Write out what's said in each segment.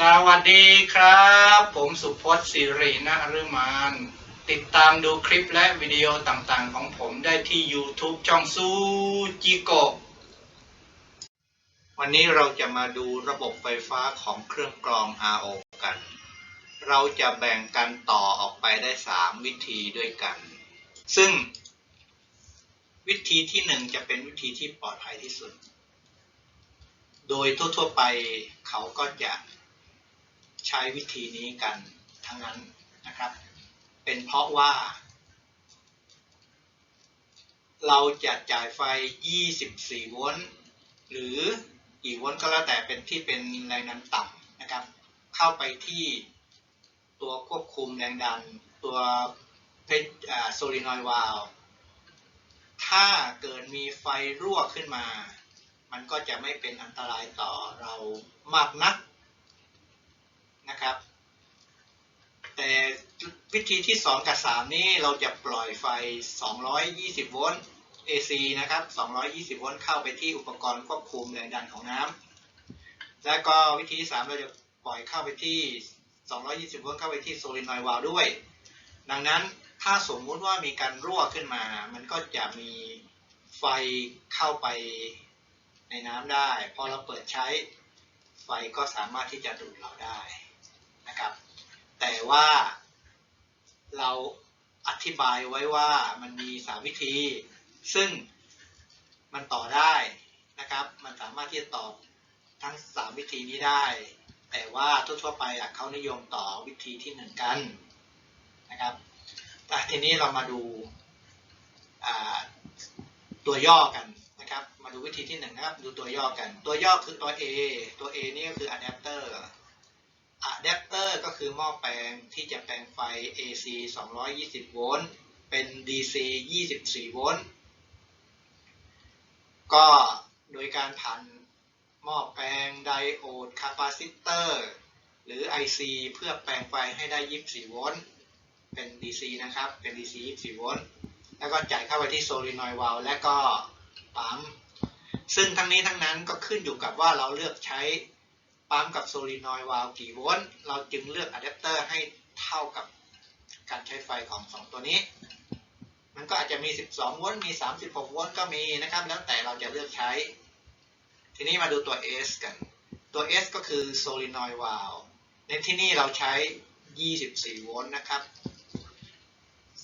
สวัสดีครับ ผมสุพจน์สิรินาฤมาน ติดตามดูคลิปและวิดีโอต่างๆ ของผมได้ที่ YouTube ช่องซูจิโกะวันนี้เราจะมาดูระบบไฟฟ้าของเครื่องกรอง RO กัน เราจะแบ่งกันต่อออกไปได้ 3 วิธีด้วยกัน ซึ่ง วิธีที่ 1 จะเป็นวิธีที่ปลอดภัยที่สุด โดยทั่วๆไปเขาก็จะ ใช้วิธีนี้กันทั้งนั้นนะครับ เป็นเพราะว่า เราจะจ่ายไฟ 24 โวลต์หรือกี่โวลต์ก็แล้วแต่เป็นที่เป็นแรงดันต่ำนะครับ เข้าไปที่ตัวควบคุมแรงดันตัวเพชโซลินอยวาลถ้าเกิดมีไฟรั่วขึ้นมา มันก็จะไม่เป็นอันตรายต่อเรามากนัก นะครับ แต่วิธีที่ 2 กับ 3 นี่เราจะปล่อยไฟ 220 โวลต์ AC นะครับ 220 โวลต์เข้าไปที่อุปกรณ์ควบคุมแรงดันของน้ำแล้วก็วิธีที่ 3 เราจะปล่อยเข้าไปที่ 220 โวลต์เข้าไปที่โซลินอยวาลด้วย ดังนั้นถ้าสมมุติว่ามีการรั่วขึ้นมา มันก็จะมีไฟเข้าไปในน้ำได้ พอเราเปิดใช้ไฟก็สามารถที่จะดูดเราได้ นะครับ แต่ว่าเราอธิบายไว้ว่ามันมีสามวิธี ซึ่งมันต่อได้นะครับ มันสามารถที่จะตอบทั้งสามวิธีนี้ได้ แต่ว่าทั่วๆไปเขานิยมต่อวิธีที่หนึ่งกันนะครับแต่ทีนี้เรามาดูตัวย่อกันนะครับ มาดูวิธีที่หนึ่งนะครับ ดูตัวย่อกัน ตัวย่อคือตัว A ตัว A นี่ก็คืออะแดปเตอร์ อะแดปเตอร์ก็คือหม้อแปลงที่จะแปลงไฟ AC 220 โวลต์ เป็น DC 24 โวลต์ ก็โดยการผ่านหม้อแปลงไดโอดคาปาซิเตอร์หรือ IC เพื่อแปลงไฟให้ได้ 24 โวลต์ เป็น DC นะครับ เป็น DC 24 โวลต์ แล้วก็จ่ายเข้าไปที่โซลินอยด์วาลและก็ปั๊ม ซึ่งทั้งนี้ทั้งนั้นก็ขึ้นอยู่กับว่าเราเลือกใช้ ปั๊มกับโซลินอยด์วาลกี่โวลต์เราจึงเลือกอะแดปเตอร์ให้เท่ากับการใช้ไฟของ 2 ตัวนี้ มันก็อาจจะมี 12 โวลต์ มี 36 โวลต์ก็มีนะครับ แล้วแต่เราจะเลือกใช้ ทีนี้มาดูตัว S กัน ตัว S ก็คือโซลินอยด์วาลในที่นี่เราใช้ 24 โวลต์นะครับ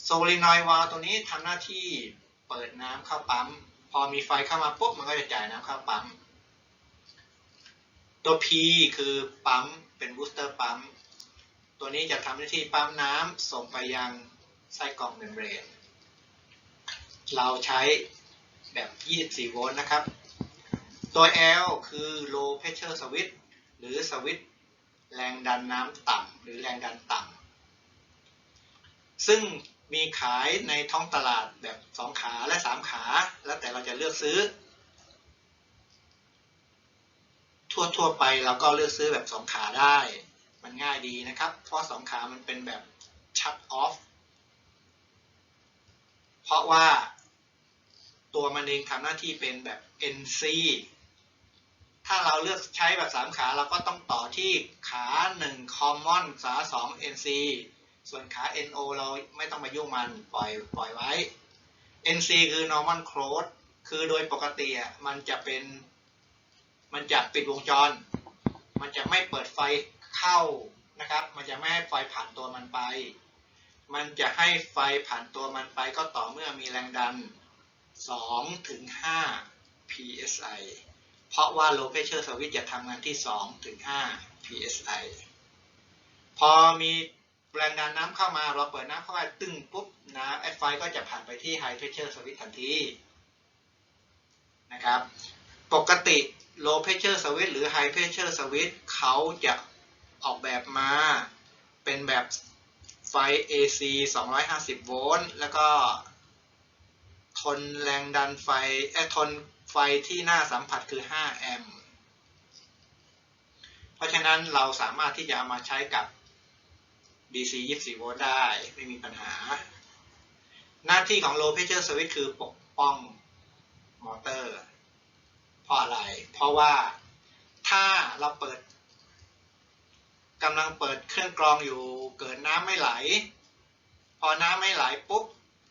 โซลินอยด์วาลตัวนี้ทำหน้าที่เปิดน้ำเข้าปั๊ม พอมีไฟเข้ามาปุ๊บ มันก็จะจ่ายน้ำเข้าปั๊ม ตัว P คือปั๊มเป็นบูสเตอร์ปั๊ม ตัวนี้จะทำหน้าที่ปั๊มน้ำส่งไปยังไส้กรองเมมเบรน เราใช้แบบ 24 โวลต์นะครับ ตัว L คือ low pressure switch หรือสวิตช์แรงดันน้ำต่ำหรือแรงดันต่ำ ซึ่งมีขายในท้องตลาดแบบ 2 ขาและ 3 ขา แล้วแต่เราจะเลือกซื้อ ทั่วๆไปเราก็เลือกซื้อแบบ2ขาได้ มันง่ายดีนะครับ เพราะ2ขามันเป็นแบบ shut off เพราะว่าตัวมันเองทำหน้าที่เป็นแบบ NC ถ้าเราเลือกใช้แบบ 3 ขาเราก็ต้องต่อที่ขา 1 common ขา2 NC ส่วนขา NO เราไม่ต้องมายุ่งมันปล่อยปล่อยไว้ NC คือ normal close คือโดยปกติอะมันจะเป็น มันจะปิดวงจร มันจะไม่เปิดไฟเข้านะครับ มันจะไม่ให้ไฟผ่านตัวมันไป มันจะให้ไฟผ่านตัวมันไปก็ต่อเมื่อมีแรงดัน2ถึง5 psi เพราะว่า low pressure switch จะทำงานที่2ถึง5 psi พอมีแรงดันน้ำเข้ามาเราเปิดน้ำเข้าไปตึ้งปุ๊บน้ำไอไฟก็จะผ่านไปที่ high pressure switch ทันทีนะครับ ปกติ low pressure switch หรือ high pressure switch เขาจะออกแบบมา เป็นแบบไฟ AC 250 โวลต์ แล้วก็ทนแรงดันไฟเอ้ทนไฟที่หน้าสัมผัสคือ 5 แอมป์ เพราะฉะนั้นเราสามารถที่จะเอามาใช้กับ DC 24 โวลต์ได้ ไม่มีปัญหา หน้าที่ของ low pressure switch คือปกป้องมอเตอร์ ราะอะไร เพราะว่าถ้าเราเปิดกำลังเปิดเครื่องกรองอยู่เกิดน้ำไม่ไหล พอน้ำไม่ไหลปุ๊บ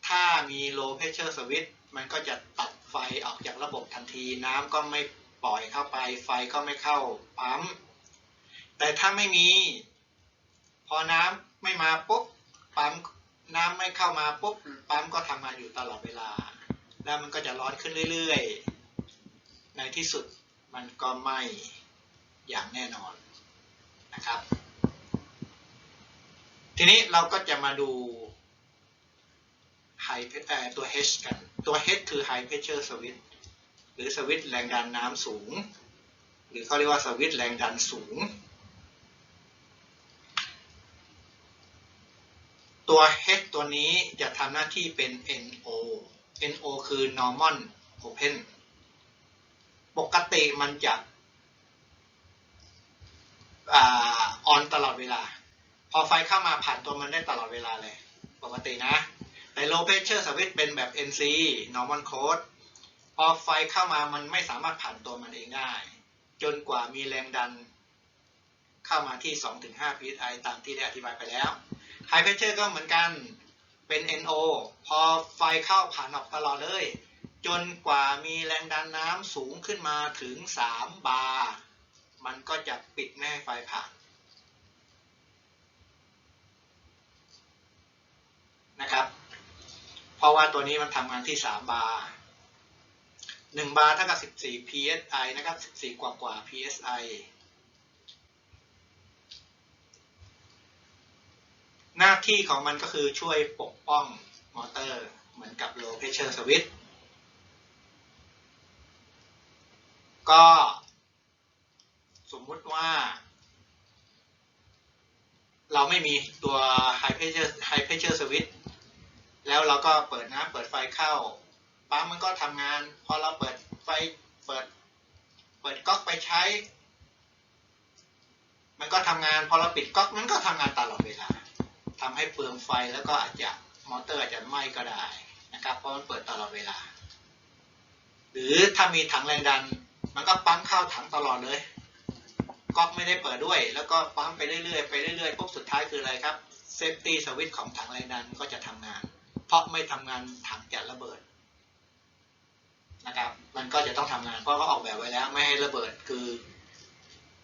ถ้ามี low pressure switch มันก็จะตัดไฟออกจากระบบทันที น้ำก็ไม่ปล่อยเข้าไป ไฟก็ไม่เข้าปั๊ม แต่ถ้าไม่มี พอน้ำไม่มาปุ๊บปั๊มน้ำไม่เข้ามาปุ๊บปั๊มก็ทำงานอยู่ตลอดเวลา แล้วมันก็จะร้อนขึ้นเรื่อยๆ ในที่สุดมันก็ไหม่อย่างแน่นอนนะครับ ทีนี้เราก็จะมาดู high เตัว H กัน ตัว H คือ high pressure switch หรือสวิตช์แรงดันน้ำสูง หรือเขาเรียกว่าสวิตช์แรงดันสูง ตัว H ตัวนี้จะทำหน้าที่เป็น NO NO คือ normal open ปกติมันจะอ่า on ตลอดเวลา พอไฟเข้ามาผ่านตัวมันได้ตลอดเวลาเลย ปกตินะแต่ low pressure switch เป็นแบบ NC normal code พอไฟเข้ามามันไม่สามารถผ่านตัวมันเองได้ จนกว่ามีแรงดันเข้ามาที่ 2-5 psi ตามที่ได้อธิบายไปแล้ว High pressure ก็เหมือนกันเป็น NO พอไฟเข้าผ่านออกตลอดเลย จนกว่ามีแรงดันน้ำสูงขึ้นมาถึง 3 บาร์ มันก็จะปิดไม่ให้ไฟผ่านนะครับ เพราะว่าตัวนี้มันทำงานที่ 3 บาร์ 1 บาร์เท่ากับ 14 psi นะครับ 14 กว่ากว่า psi หน้าที่ของมันก็คือช่วยปกป้องมอเตอร์ เหมือนกับ low pressure switch ก็สมมุติว่า เราไม่มีตัว high pressure high pressure switch แล้วเราก็เปิดน้ำเปิดไฟเข้าปั๊มมันก็ทำงาน พอเราเปิดไฟเปิด เปิดก๊อกไปใช้ มันก็ทำงาน พอเราปิดก๊อกมันก็ทำงานตลอดเวลาทำให้เปลืองไฟแล้วก็อาจจะมอเตอร์อาจจะไหม้ก็ได้นะครับ เพราะมันเปิดตลอดเวลา หรือถ้ามีถังแรงดัน มันก็ปั๊มเข้าถังตลอดเลยก๊อกไม่ได้เปิดด้วย แล้วก็ปั๊มไปเรื่อยๆไปเรื่อยๆปุ๊บสุดท้ายคืออะไรครับเซฟตี้สวิตช์ของถังแรงดันก็จะทำงาน เพราะไม่ทำงานถังจะระเบิดนะครับมันก็จะต้องทำงานเพราะเขาออกแบบไว้แล้วไม่ให้ระเบิดคือ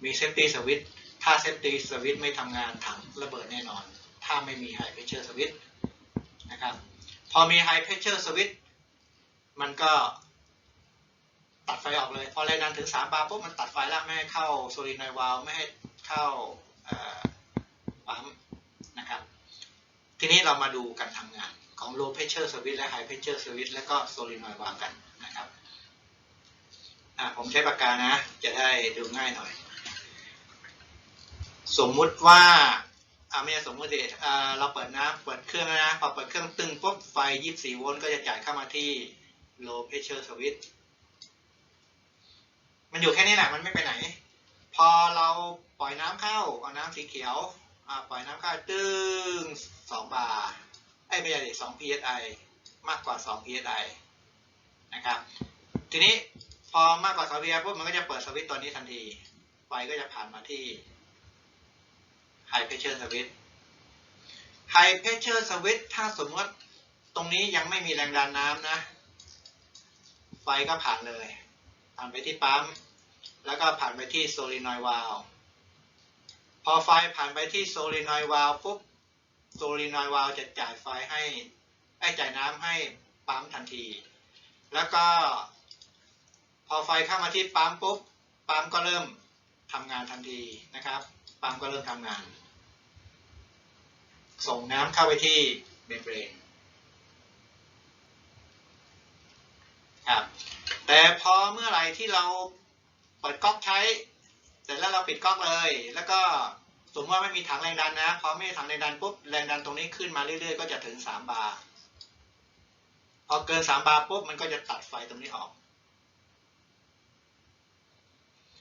มีเซฟตี้สวิตช์ถ้าเซฟตี้สวิตช์ไม่ทำงานถังระเบิดแน่นอน ถ้าไม่มี High Pressure Switch นะครับพอมี High Pressure Switch มันก็ ตัดไฟออกเลย พอแรงดันถึง3บาร์ปุ๊บมันตัดไฟแล้วไม่ให้เข้าโซลินอยวาลไม่ให้เข้าปั๊มนะครับ ทีนี้เรามาดูการทำงานของ low pressure switch และ high pressure switch และก็ solenoid valve กันนะครับอะผมใช้ปากกานะ จะได้ดูง่ายหน่อย สมมุติว่าอาไม่ใช่สมมติดิอ่าเราเปิดน้ำเปิดเครื่องนะพอเปิดเครื่องตึงปุ๊บไฟ 24 โวลต์ก็จะจ่ายเข้ามาที่ low pressure switch มันอยู่แค่นี้แหละมันไม่ไปไหน พอเราปล่อยน้ำเข้าเอาน้ำสีเขียวอ่าปล่อยน้ำเข้าตึ้ง2บาร์ไอ้ไม่ใช่ดิ2 psi มากกว่า2 psi นะครับ ทีนี้พอมากกว่า2 psi ปุ๊บมันก็จะเปิดสวิตตัวนี้ทันทีไฟก็จะผ่านมาที่ high pressure switch high pressure switch ถ้าสมมติตรงนี้ยังไม่มีแรงดันน้ำนะ ไฟก็ผ่านเลย ผ่านไปที่ปั๊ม แล้วก็ผ่านไปที่ solenoid valve พอไฟผ่านไปที่ solenoid valve ปุ๊บ solenoid valve จะจ่ายไฟให้ไอ้จ่ายน้ำให้ปั๊มทันที แล้วก็พอไฟเข้ามาที่ปั๊มปุ๊บปั๊มก็เริ่มทำงานทันทีนะครับปั๊มก็เริ่มทำงาน ส่งน้ำเข้าไปที่เมมเบรน ครับ แต่พอเมื่อไหร่ที่เราเปิดก๊อกใช้ เสร็จแล้วเราปิดก๊อกเลย แล้วก็สมมติว่าไม่มีถังแรงดันนะ พอไม่มีถังแรงดันปุ๊บแรงดันตรงนี้ขึ้นมาเรื่อยๆ ก็จะถึง 3 บาร์ พอเกิน 3 บาร์ปุ๊บมันก็จะตัดไฟตรงนี้ออก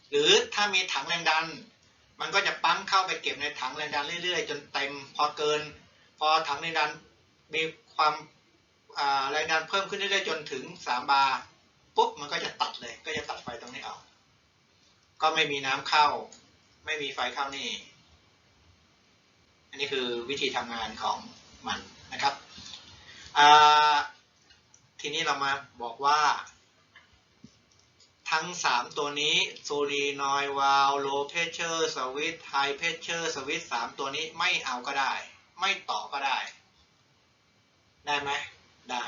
หรือถ้ามีถังแรงดัน มันก็จะปั๊มเข้าไปเก็บในถังแรงดันเรื่อยๆ จนเต็ม พอเกิน พอถังแรงดันมีความ แรงดันเพิ่มขึ้นเรื่อยๆจนถึง 3 บาร์ปุ๊บมันก็จะตัดเลย ก็จะตัดไฟตรงนี้ออก ก็ไม่มีน้ำเข้า ไม่มีไฟเข้านี่ อันนี้คือวิธีทำงานของมันนะครับ ทีนี้เรามาบอกว่า ทั้ง 3 ตัวนี้โซลีนอยวาลโลเพเชอร์สวิตไฮเพเชอร์สวิตสามตัวนี้ไม่เอาก็ได้ ไม่ต่อก็ได้ ได้ไหม ได้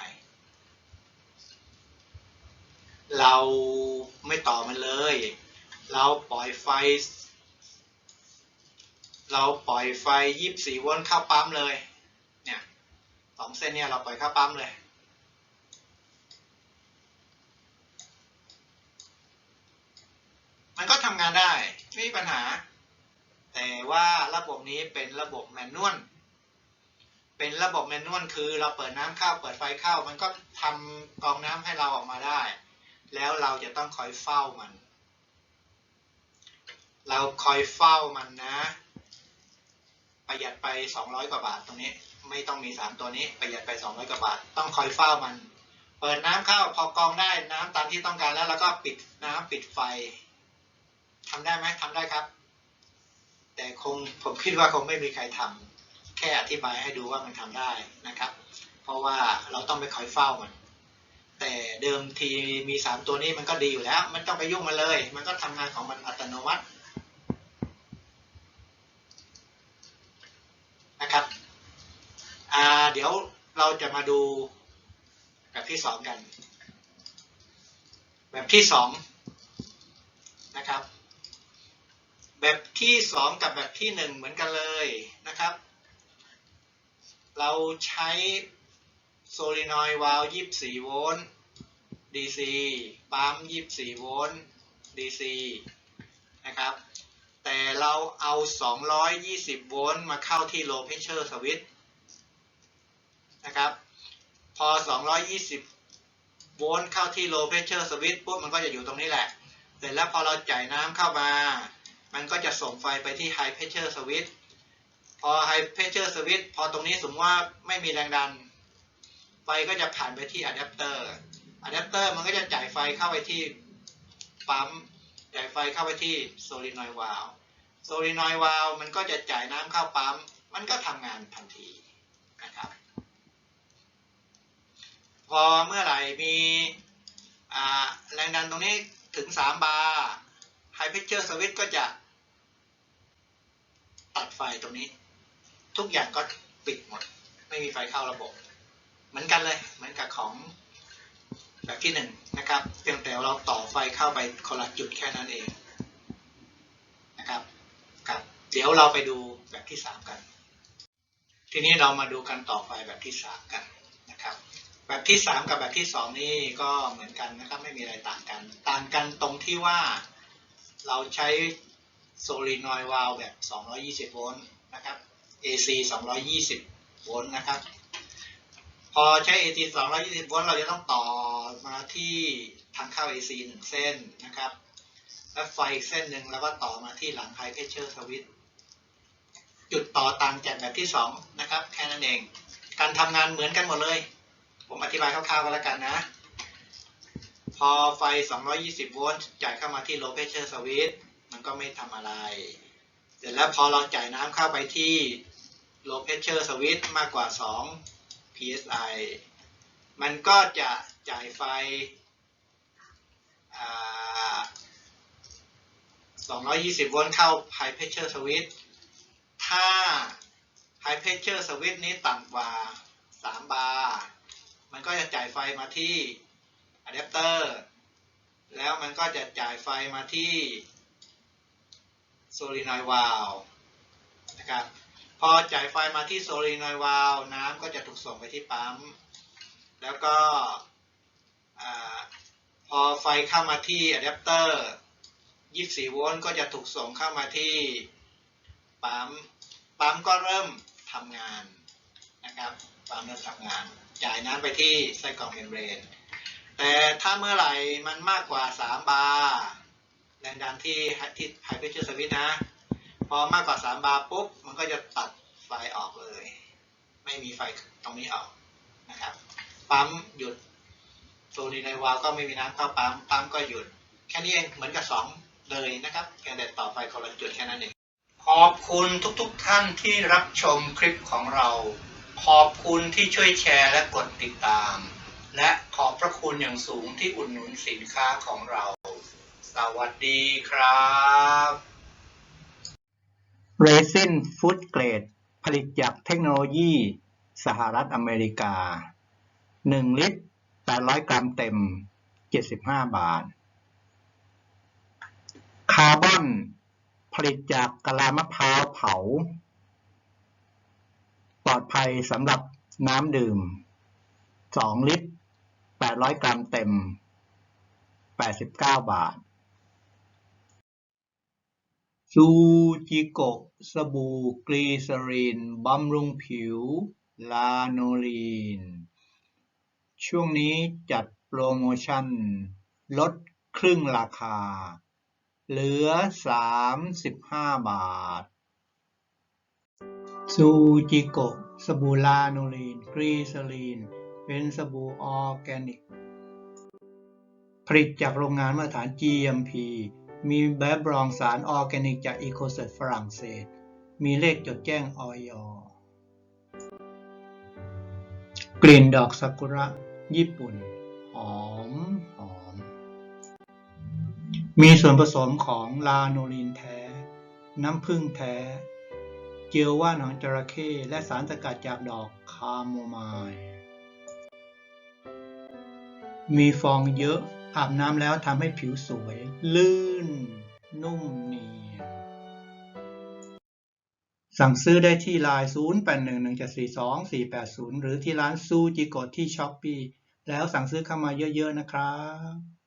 เราไม่ต่อมันเลย เราปล่อยไฟ เราปล่อยไฟ24โวลต์เข้าปั๊มเลย เนี่ยสองเส้นเนี่ยเราปล่อยเข้าปั๊มเลยมันก็ทำงานได้ไม่มีปัญหา แต่ว่าระบบนี้เป็นระบบแมนนวล เป็นระบบแมนนวลคือเราเปิดน้ำเข้าเปิดไฟเข้า มันก็ทำกองน้ำให้เราออกมาได้ แล้วเราจะต้องคอยเฝ้ามัน เราคอยเฝ้ามันนะ ประหยัดไป 200 กว่าบาทตรงนี้ ไม่ต้องมี 3 ตัวนี้ประหยัดไป 200 กว่าบาท ต้องคอยเฝ้ามัน เปิดน้ำเข้าพอกองได้น้ำตามที่ต้องการแล้วแล้วก็ปิดน้ำปิดไฟทำได้ไหมทำได้ครับ แต่คงผมคิดว่าคงไม่มีใครทำ แค่อธิบายให้ดูว่ามันทำได้นะครับ เพราะว่าเราต้องไปคอยเฝ้ามันแต่เดิมทีมีสามตัวนี้มันก็ดีอยู่แล้ว มันต้องไปยุ่งมันเลย มันก็ทำงานของมันอัตโนมัตินะครับอ่าเดี๋ยวเราจะมาดูแบบที่สองกัน แบบที่สองนะครับ แบบที่สองกับแบบที่หนึ่งเหมือนกันเลยนะครับ เราใช้โซลินอยด์วาล์ว24 โวลต์ DC ปั๊ม 24 โวลต์ DC นะครับ แต่เราเอา 220 โวลต์มาเข้าที่ low pressure switch นะครับ พอ 220 โวลต์เข้าที่ low pressure switch ปุ๊บมันก็จะอยู่ตรงนี้แหละ เสร็จแล้วพอเราจ่ายน้ำเข้ามา มันก็จะส่งไฟไปที่ high pressure switch พอ high pressure switch พอไฮเพเจอร์สวิตพอตรงนี้สมมติว่าไม่มีแรงดัน ไฟก็จะผ่านไปที่อะแดปเตอร์อะแดปเตอร์มันก็จะจ่ายไฟเข้าไปที่ปั๊มจ่ายไฟเข้าไปที่โซลินอยด์วาลโซลินอยด์วาลมันก็จะจ่ายน้ำเข้าปั๊ม มันก็ทำงานทันทีนะครับพอเมื่อไหร่มีอ่าแรงดันตรงนี้ถึง 3 บาร์ High Pressure Switch ก็จะตัดไฟตรงนี้ ทุกอย่างก็ปิดหมด ไม่มีไฟเข้าระบบ เหมือนกันเลย เหมือนกับของแบบที่หนึ่งนะครับเพียงแต่เราต่อไฟเข้าไปคนละจุดแค่นั้นเองนะครับครับเดี๋ยวเราไปดูแบบที่สามกัน ทีนี้เรามาดูการต่อไฟแบบที่สามกันนะครับ แบบที่สามกับแบบที่สองนี่ก็เหมือนกันนะครับไม่มีอะไรต่างกัน ต่างกันตรงที่ว่าเราใช้โซลินอยด์วาลแบบ 220 โวลต์นะครับ AC 220 โวลต์นะครับ พอใช้ AC 220 โวลต์เราจะต้องต่อมาที่ทางเข้า AC หนึ่งเส้นนะครับ และไฟอีกเส้นหนึ่งแล้วก็ต่อมาที่หลัง High Pressure Switch จุดต่อต่างจากแบบที่สองนะครับ แค่นั้นเอง การทำงานเหมือนกันหมดเลย ผมอธิบายคร่าวๆก็แล้วกันนะ พอไฟ 220 โวลต์จ่ายเข้ามาที่ low pressure switch มันก็ไม่ทำอะไร เสร็จแล้วพอเราจ่ายน้ำเข้าไปที่ low pressure switch มากกว่า 2 psi มันก็จะจ่ายไฟ 220 โวลต์เข้า high pressure switch ถ้า high pressure switch นี้ต่ำกว่า 3 บาร์ มันก็จะจ่ายไฟมาที่อะแดปเตอร์ แล้วมันก็จะจ่ายไฟมาที่โซลินอยวาลวนะครับ พอจ่ายไฟมาที่โซลินอยวาลวน้ำก็จะถูกส่งไปที่ปั๊ม แล้วก็พอไฟเข้ามาที่อะแดปเตอร์ 24 โวลต์ก็จะถูกส่งเข้ามาที่ปั๊ม ปั๊มก็เริ่มทำงานนะครับปั๊มเริ่มทำงาน จ่ายน้ำไปที่ไส้กรองเมมเบรน แต่ถ้าเมื่อไหร่มันมากกว่า 3 บาร์แรงดันที่ที่ไฮเพชเชอร์สวิตนะ พอมากกว่า3บาร์ปุ๊บมันก็จะตัดไฟออกเลย ไม่มีไฟตรงนี้ออกนะครับ ปั๊มหยุดโซลีในวาล์วก็ไม่มีน้ำเข้าปั๊มปั๊มก็หยุด แค่นี้เองเหมือนกับ2เลยนะครับแค่แต่ต่อไฟคนละจุดแค่นั้นเองขอบคุณทุกๆทท่านที่รับชมคลิปของเรา ขอบคุณที่ช่วยแชร์และกดติดตาม และขอบพระคุณอย่างสูงที่อุดหนุนสินค้าของเรา สวัสดีครับ Resin Food Grade ผลิตจากเทคโนโลยี สหรัฐอเมริกา 1 ลิตร 800 กรัมเต็ม 75 บาท คาร์บอน ผลิตจากกะลามะพร้าวเผา ปลอดภัยสำหรับน้ำดื่ม 2 ลิตร 800 กรัมเต็ม 89 บาท ซูจิโกะ สบู่กลีเซอรีน บำรุงผิว ลาโนลีน ช่วงนี้จัดโปรโมชั่น ลดครึ่งราคา เหลือ 35 บาท ซูจิโกะ สบู่ลาโนลีนกรีเซอรีน เป็นสบู่ออร์แกนิก ผลิตจากโรงงานมาตรฐาน GMP มีแบบรองสารออร์แกนิกจากอีโคเซตฝรั่งเศส มีเลขจดแจ้งออยกลิ่นดอกซากุระ ญี่ปุ่น หอม หอม มีส่วนผสมของลาโนลีนแท้ น้ำผึ้งแท้ เจลว่านหางจระเข้และสารสกัดจากดอกคาโมไมล์มีฟองเยอะ อาบน้ำแล้วทำให้ผิวสวย ลื่น นุ่มเนียน สั่งซื้อได้ที่ไลน์ 0811742480 หรือที่ร้านซูจิโกะที่ช้อปปีแล้วสั่งซื้อเข้ามาเยอะๆนะครับ